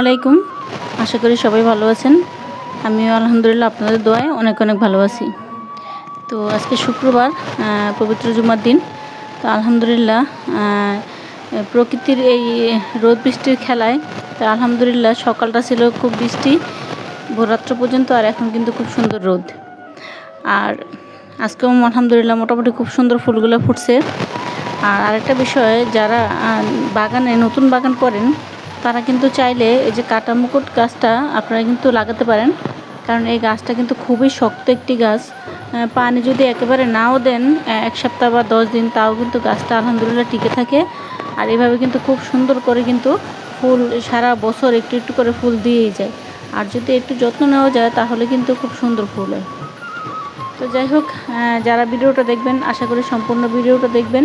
আলাইকুম। আশা করি সবাই ভালো আছেন। আমিও আলহামদুলিল্লাহ আপনাদের দোয়ায় অনেক অনেক ভালো আছি। তো আজকে শুক্রবার পবিত্র জুমার দিন। তো আলহামদুলিল্লাহ প্রকৃতির এই রোদ বৃষ্টির খেলায় তো আলহামদুলিল্লাহ সকালটা ছিল খুব বৃষ্টি, ভোররাত্র পর্যন্ত আর এখন কিন্তু খুব সুন্দর রোদ। আর আজকেও আলহামদুলিল্লাহ মোটামুটি খুব সুন্দর ফুলগুলো ফুটছে। আর আরেকটা বিষয়, যারা বাগানে নতুন বাগান করেন তারা কিন্তু চাইলে এই যে কাটা মুকুট গাছটা আপনারা কিন্তু লাগাতে পারেন। কারণ এই গাছটা কিন্তু খুবই শক্ত একটি গাছ। পানি যদি একেবারে নাও দেন এক সপ্তাহ বা দশ দিন তাও কিন্তু গাছটা আলহামদুলিল্লাহ টিকে থাকে। আর এভাবে কিন্তু খুব সুন্দর করে কিন্তু ফুল সারা বছর একটু একটু করে ফুল দিয়েই যায়। আর যদি একটু যত্ন নেওয়া যায়, তাহলে কিন্তু খুব সুন্দর ফুল হয়। তো যাই হোক যারা ভিডিওটা দেখবেন, আশা করি সম্পূর্ণ ভিডিওটা দেখবেন।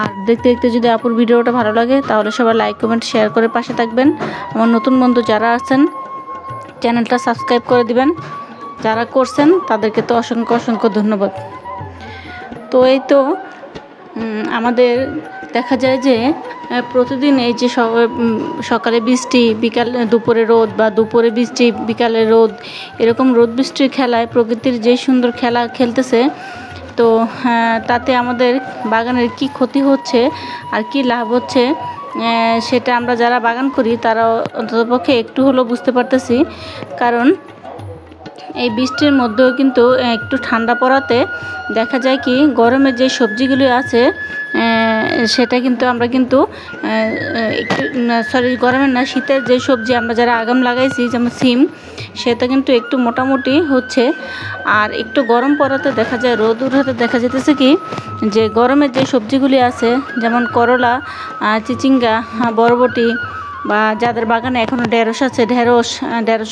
আর দেখতে দেখতে যদি আপুর ভিডিওটা ভালো লাগে, তাহলে সবাই লাইক কমেন্ট শেয়ার করে পাশে থাকবেন। আমার নতুন বন্ধু যারা আছেন, চ্যানেলটা সাবস্ক্রাইব করে দিবেন। যারা করছেন, তাদেরকে তো অসংখ্য অসংখ্য ধন্যবাদ। তো এই তো আমাদের দেখা যায় যে প্রতিদিন এই যে সকালে বৃষ্টি, বিকাল দুপুরে রোদ বা দুপুরে বৃষ্টি, বিকালে রোদ, এরকম রোদ বৃষ্টির খেলায় প্রকৃতির যে সুন্দর খেলা খেলতেছে তো আহ, তাতে আমাদের বাগানের কি ক্ষতি হচ্ছে আর কি লাভ হচ্ছে সেটা আমরা যারা বাগান করি তারা অন্ততপক্ষে একটু হলেও বুঝতে পারতেছি। কারণ এই বৃষ্টির মধ্যেও কিন্তু একটু ঠান্ডা পড়াতে দেখা যায় কি গরমের যে সবজিগুলি আছে সেটা কিন্তু আমরা কিন্তু একটু সরি গরমের না শীতের যে সবজি আমরা যারা আগাম লাগাইছি যেমন সিম সেটা কিন্তু একটু মোটামুটি হচ্ছে। আর একটু গরম পড়াতে দেখা যায়, রোদ উঠাতে দেখা যেতেছে কি, যে গরমের যে সবজিগুলি আছে, যেমন করলা চিচিঙ্গা বরবটি বা যাদের বাগানে এখনও ঢেঁড়স আছে, ঢেঁড়স ঢেঁড়স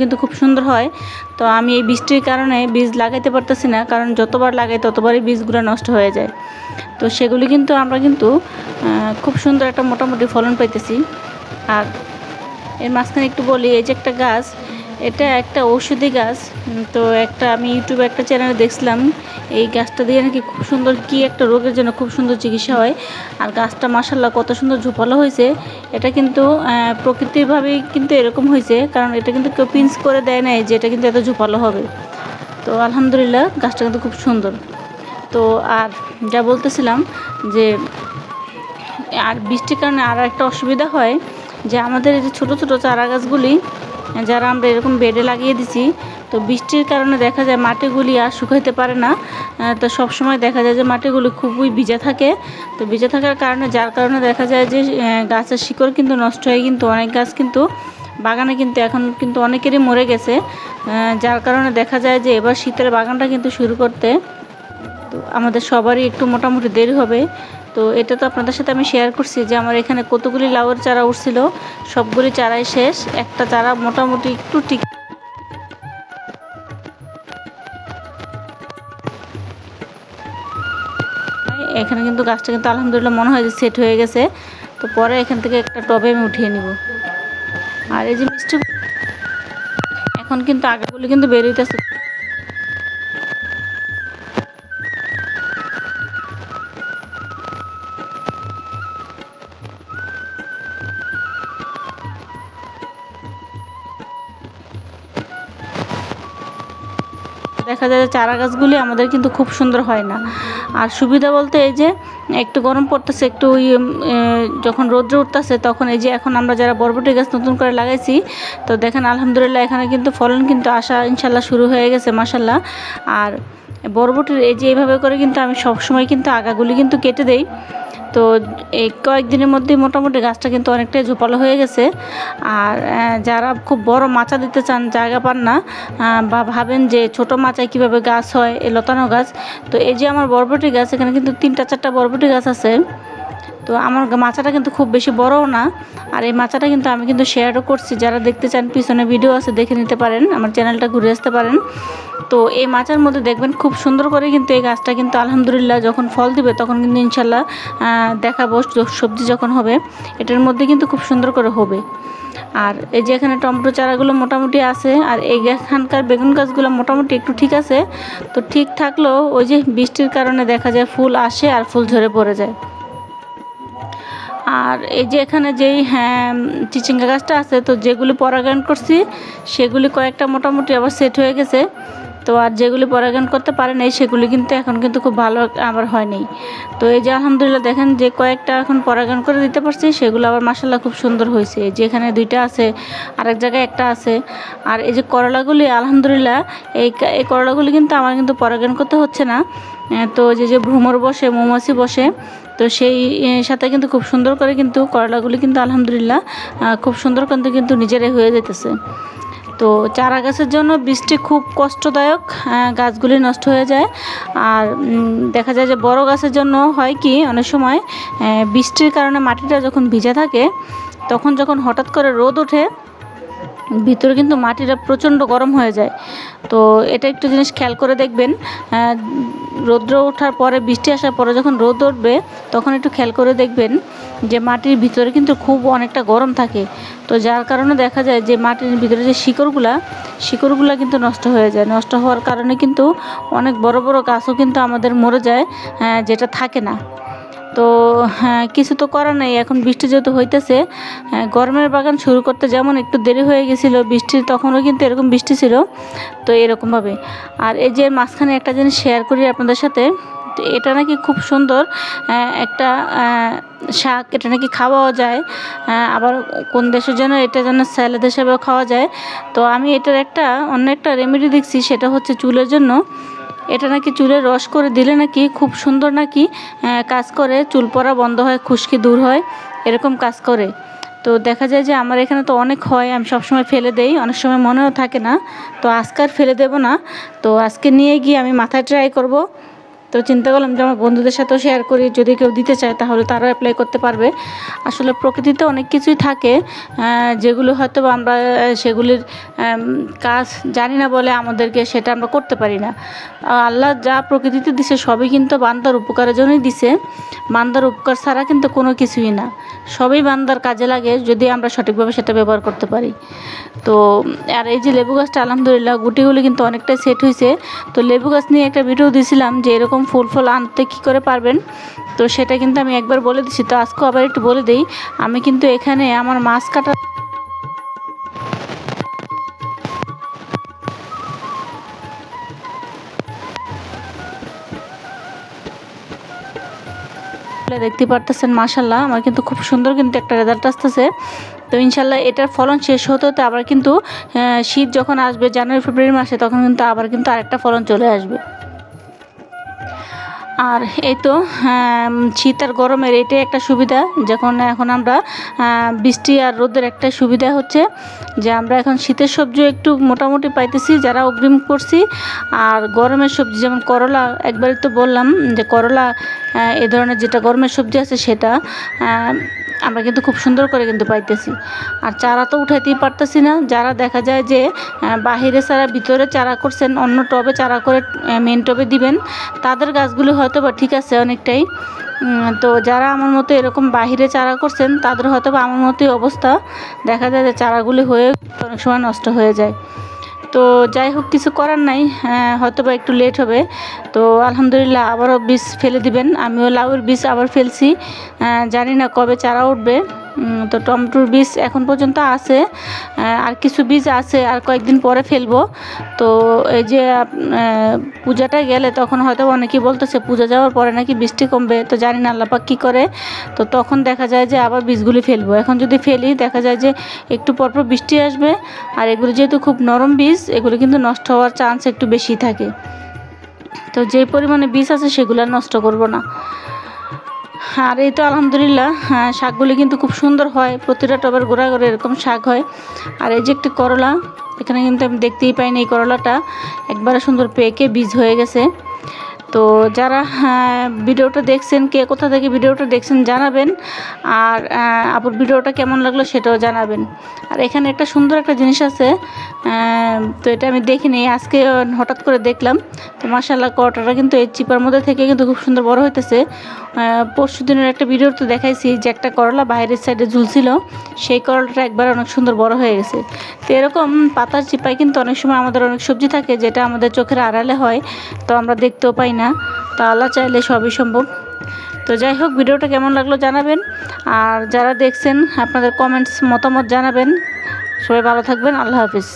কিন্তু খুব সুন্দর হয়। তো আমি এই বৃষ্টির কারণে বীজ লাগাইতে পারতেছি না, কারণ যতবার লাগাই ততবারই বীজগুলো নষ্ট হয়ে যায়। তো সেগুলি কিন্তু আমরা কিন্তু খুব সুন্দর একটা মোটামুটি ফলন পাইতেছি। আর এর মাঝখানে একটু বলি, এই যে একটা গাছ এটা একটা ঔষধি গাছ। তো একটা আমি ইউটিউবে একটা চ্যানেলে দেখছিলাম এই গাছটা দিয়ে নাকি খুব সুন্দর কি একটা রোগের জন্য খুব সুন্দর চিকিৎসা হয়। আর গাছটা মাসাল্লাহ কত সুন্দর ঝোপালো হয়েছে। এটা কিন্তু আহ, প্রকৃতিরভাবেই কিন্তু এরকম হয়েছে কারণ এটা কিন্তু কেউ পিঞ্চ করে দেয় নাই যে এটা কিন্তু এত ঝোপালো হবে। তো আলহামদুলিল্লাহ গাছটা কিন্তু খুব সুন্দর। তো আর যা বলতেছিলাম যে আর বৃষ্টির কারণে আর একটা অসুবিধা হয় যে আমাদের এই যে ছোটো ছোটো চারা গাছগুলি যারা আমরা এরকম বেডে লাগিয়ে দিছি, তো বৃষ্টির কারণে দেখা যায় মাটিগুলি আর শুকাইতে পারে না। তো সব সময় দেখা যায় যে মাটিগুলি খুবই ভিজা থাকে। তো ভিজা থাকার কারণে, যার কারণে দেখা যায় যে গাছের শিকড় কিন্তু নষ্ট হয়ে কিন্তু অনেক গাছ কিন্তু বাগানে কিন্তু এখন কিন্তু অনেকেরই মরে গেছে। যার কারণে দেখা যায় যে এবার শীতের বাগানটা কিন্তু শুরু করতে, তো আমাদের সবারই একটু মোটামুটি দেরি হবে। তো এটা তো আপনাদের সাথে আমি শেয়ার করছি যে আমার এখানে কতগুলি লাউয়ের চারা উঠছিল, সবগুলি চারাই শেষ, একটা চারা মোটামুটি একটু ঠিক এখানে কিন্তু গাছটা কিন্তু আলহামদুলিল্লাহ মনে হয় যে সেট হয়ে গেছে। তো পরে এখান থেকে একটা টবে আমি উঠিয়ে নিব। আর এই যে মিষ্টি এখন কিন্তু আগেগুলি কিন্তু বেরোইতেছে দেখা যায় যে চারা গাছগুলি আমাদের কিন্তু খুব সুন্দর হয় না। আর সুবিধা বলতে এই যে একটু গরম পড়তেছে, একটু যখন রোদ্র উঠতেছে তখন এই যে এখন আমরা যারা বরবটি গাছ নতুন করে লাগাইছি, তো দেখেন আলহামদুলিল্লাহ এখানে কিন্তু ফলন কিন্তু আসা ইনশাল্লাহ শুরু হয়ে গেছে মাসাল্লাহ আর বরবটির এই যে এইভাবে করে কিন্তু আমি সবসময় কিন্তু আগাগুলি কিন্তু কেটে দেই। তো এই কয়েকদিনের মধ্যে মোটামুটি গাছটা কিন্তু অনেকটাই ঝোপালো হয়ে গেছে। আর যারা খুব বড় মাচা দিতে চান, জায়গা পান না বা ভাবেন যে ছোট মাচায় কীভাবে গাছ হয় এ লতানো গাছ, তো এই যে আমার বরবটি গাছ, এখানে কিন্তু তিনটা চারটা বরবটি গাছ আছে। তো আমার মাচাটা কিন্তু খুব বেশি বড়ও না। আর এই মাচাটা কিন্তু আমি কিন্তু শেয়ারও করছি। যারা দেখতে চান, পিছনে ভিডিও আছে, দেখে নিতে পারেন। আমার চ্যানেলটা ঘুরে আসতে পারেন। তো এই মাচার মধ্যে দেখবেন, খুব সুন্দর করে কিন্তু এই গাছটা কিন্তু আলহামদুলিল্লাহ যখন ফল দিবে, তখন কিন্তু ইনশাল্লাহ দেখাবো সবজি যখন হবে, এটার মধ্যে কিন্তু খুব সুন্দর করে হবে। আর এই যে এখানে টমেটো চারাগুলো মোটামুটি আছে, আর এই এখানকার বেগুন গাছগুলো মোটামুটি একটু ঠিক আছে। তো ঠিক থাকলেও ওই যে বৃষ্টির কারণে দেখা যায় ফুল আসে আর ফুল ঝরে পড়ে যায়। আর এই যে এখানে যেই হ্যাঁ চিচিঙ্গা গাছটা আছে, তো যেগুলি পরাগায়ন করছি, সেগুলি কয়েকটা মোটামুটি আবার সেট হয়ে গেছে। তো আর যেগুলি পরাগায়ন করতে পারে নাই, সেগুলি কিন্তু এখন কিন্তু খুব ভালো আবার হয়নি। তো এই যে আলহামদুলিল্লাহ দেখেন যে কয়েকটা এখন পরাগায়ন করে দিতে পারছি, সেগুলো আবার মাসাল্লাহ খুব সুন্দর হয়েছে। এই যে এখানে দুইটা আছে, আরেক জায়গায় একটা আছে। আর এই যে করলাগুলি, আলহামদুলিল্লাহ, এই এই করলাগুলি কিন্তু আমার কিন্তু পরাগায়ন করতে হচ্ছে না। তো যে যে ভ্রমর বসে, মৌমাছি বসে তো সেই সাথে কিন্তু খুব সুন্দর করে কিন্তু করলাগুলি কিন্তু আলহামদুলিল্লাহ খুব সুন্দর কিন্তু কিন্তু নিজেরাই হয়ে যেতেছে। তো চারা গাছের জন্য বৃষ্টি খুব কষ্টদায়ক গাছগুলি নষ্ট হয়ে যায়। আর দেখা যায় যে বড় গাছের জন্য হয় কি, অনেক সময় বৃষ্টির কারণে মাটিটা যখন ভিজে থাকে, তখন যখন হঠাৎ করে রোদ ওঠে ভিতরে কিন্তু মাটিটা প্রচণ্ড গরম হয়ে যায়। তো এটা একটু জিনিস খেয়াল করে দেখবেন। রৌদ্র ওঠার পরে, বৃষ্টি আসার পরে যখন রোদ উঠবে, তখন একটু খেয়াল করে দেখবেন যে মাটির ভিতরে কিন্তু খুব অনেকটা গরম থাকে। তো যার কারণে দেখা যায় যে মাটির ভিতরে যে শিকড়গুলা শিকড়গুলা কিন্তু নষ্ট হয়ে যায়। নষ্ট হওয়ার কারণে কিন্তু অনেক বড় বড় গাছও কিন্তু আমাদের মরে যায় যেটা থাকে না। তো হ্যাঁ কিছু তো করার নেই। এখন বৃষ্টি যেহেতু হইতেছে হ্যাঁ, গরমের বাগান শুরু করতে যেমন একটু দেরি হয়ে গেছিল বৃষ্টির তখনও কিন্তু এরকম বৃষ্টি ছিল তো এরকমভাবে। আর এই যে মাঝখানে একটা জিনিস শেয়ার করি আপনাদের সাথে এটা নাকি খুব সুন্দর একটা শাক এটা নাকি খাওয়াও যায় আহ, আবার কোন দেশের জন্য এটা যেন স্যালাদ হিসাবেও খাওয়া যায়। তো আমি এটার একটা অন্য একটা রেমেডি দেখছি সেটা হচ্ছে চুলের জন্য। এটা নাকি চুলে রস করে দিলে নাকি খুব সুন্দর নাকি কাজ করে, চুল পরা বন্ধ হয়, খুশকি দূর হয়, এরকম কাজ করে। তো দেখা যায় যে আমার এখানে তো অনেক হয়, আমি সবসময় ফেলে দেই, অনেক সময় মনেও থাকে না। তো আজকে আর ফেলে দেব না। তো আজকে নিয়ে গিয়ে আমি মাথায় ট্রাই করব। তো চিন্তা করলাম যে আমার বন্ধুদের সাথেও শেয়ার করি, যদি কেউ দিতে চায় তাহলে তারাও অ্যাপ্লাই করতে পারবে। আসলে প্রকৃতিতে অনেক কিছুই থাকে যেগুলো হয়তো আমরা সেগুলির কাজ জানি না বলে আমাদেরকে সেটা আমরা করতে পারি না। আল্লাহ যা প্রকৃতিতে দিছে সবই কিন্তু বান্দার উপকারের জন্যই দিছে। বান্দার উপকার ছাড়া কিন্তু কোনো কিছুই না। সবই বান্দার কাজে লাগে যদি আমরা সঠিকভাবে সেটা ব্যবহার করতে পারি। তো, আর এই যে লেবু গাছটা আলহামদুলিল্লাহ গুটিগুলি কিন্তু অনেকটাই সেট হয়েছে তো লেবু গাছ নিয়ে একটা ভিডিও দিয়েছিলাম যে এরকম ফুল ফল আনতে কী করে পারবেন? তো সেটা কিন্তু আমি একবার বলে দিচ্ছি তো আজকেও আবার একটু বলে দিই। আমি কিন্তু এখানে আমার মাছ কাটা দেখতে পারতেছেন মাশাল্লাহ আমার কিন্তু খুব সুন্দর কিন্তু একটা রেজাল্ট আসতেছে। তো ইনশাল্লাহ এটার ফলন শেষ হতে হতে আবার কিন্তু শীত যখন আসবে, জানুয়ারি, ফেব্রুয়ারি মাসে, তখন কিন্তু আবার কিন্তু আরেকটা ফলন চলে আসবে। আর এই তো শীত আর গরমের এটাই একটা সুবিধা, যখন এখন আমরা বৃষ্টি আর রোদের একটা সুবিধা হচ্ছে, যে আমরা এখন শীতের সবজি একটু মোটামুটি পাইতেছি, যারা অগ্রিম করছি, আর গরমের সবজি যেমন করলা, একবারই তো বললাম যে করলা এ ধরনের যেটা গরমের সবজি আছে সেটা আমরা কিন্তু খুব সুন্দর করে কিন্তু পাইতেছি। আর চারা তো উঠাইতেই পারতেছি না। যারা দেখা যায় যে বাহিরে চারা, ভিতরে চারা করছেন, অন্য টবে চারা করে মেন টবে দিবেন, তাদের গাছগুলো হয়তো বা ঠিক আছে অনেকটাই। তো যারা আমার মতো এরকম বাহিরে চারা করছেন, তাদের হয়তো বা আমার মতোই অবস্থা। দেখা যায় যে চারাগুলি হয়ে অনেক সময় নষ্ট হয়ে যায়। তো যাই হোক কিছু করার নাই হ্যাঁ, হয়তো বা একটু লেট হবে। তো আলহামদুলিল্লাহ আবারও বীজ ফেলে দিবেন। আমিও লাউয়ের বীজ আবার ফেলছি। আহ, জানি না কবে চারা উঠবে। তো টমেটোর বীজ এখন পর্যন্ত আছে আর কিছু বীজ আছে, আর কয়েকদিন পরে ফেলব। তো এই যে পূজাটা গেলে তখন হয়তো অনেকেই বলতেছে, পূজা যাওয়ার পরে নাকি বৃষ্টি কমবে, তো জানি না আল্লাপাক কী করে। তো তখন দেখা যায় যে আবার বীজগুলি ফেলব। এখন যদি ফেলি, দেখা যায় যে একটু পরপর বৃষ্টি আসবে, আর এগুলো যেহেতু খুব নরম বীজ, এগুলো কিন্তু নষ্ট হওয়ার চান্স একটু বেশি থাকে। তো যে পরিমাণে বীজ আছে, সেগুলো নষ্ট করব না। আর এই তো আলহামদুলিল্লাহ হ্যাঁ, শাকগুলি কিন্তু খুব সুন্দর হয়। প্রতিটা টবের গোড়া করে এরকম শাক হয়। আর এই যে একটি করলা এখানে কিন্তু আমি দেখতেই পাইনি এই করলাটা। একবারে সুন্দর পেকে বীজ হয়ে গেছে। তো যারা হ্যাঁ, ভিডিওটা দেখছেন কে কোথা থেকে ভিডিওটা দেখছেন জানাবেন। আর আপুর ভিডিওটা কেমন লাগল সেটাও জানাবেন। আর এখানে একটা সুন্দর একটা জিনিস আছে তো এটা আমি দেখিনি আজকে হঠাৎ করে দেখলাম। তো মাসাল্লাহ করটাটা কিন্তু এই চিপার মধ্যে থেকে কিন্তু খুব সুন্দর বড় হইতেছে। পরশু দিনের একটা ভিডিও তো দেখাইছি যে একটা করলা বাইরের সাইডে ঝুলছিল সেই করলাটা একবার অনেক সুন্দর বড় হয়ে গেছে। তো এরকম পাতার চিপায় কিন্তু অনেক সময় আমাদের অনেক সবজি থাকে যেটা আমাদের চোখের আড়ালে হয় তো আমরা দেখতেও পাই না, তো আল্লাহ চাইলে সবই সম্ভব। তো যাই হোক, ভিডিওটা কেমন লাগল জানাবেন। আর যারা দেখছেন, আপনাদের কমেন্টস মতামত জানাবেন। সবাই ভালো থাকবেন, আল্লাহ হাফিজ।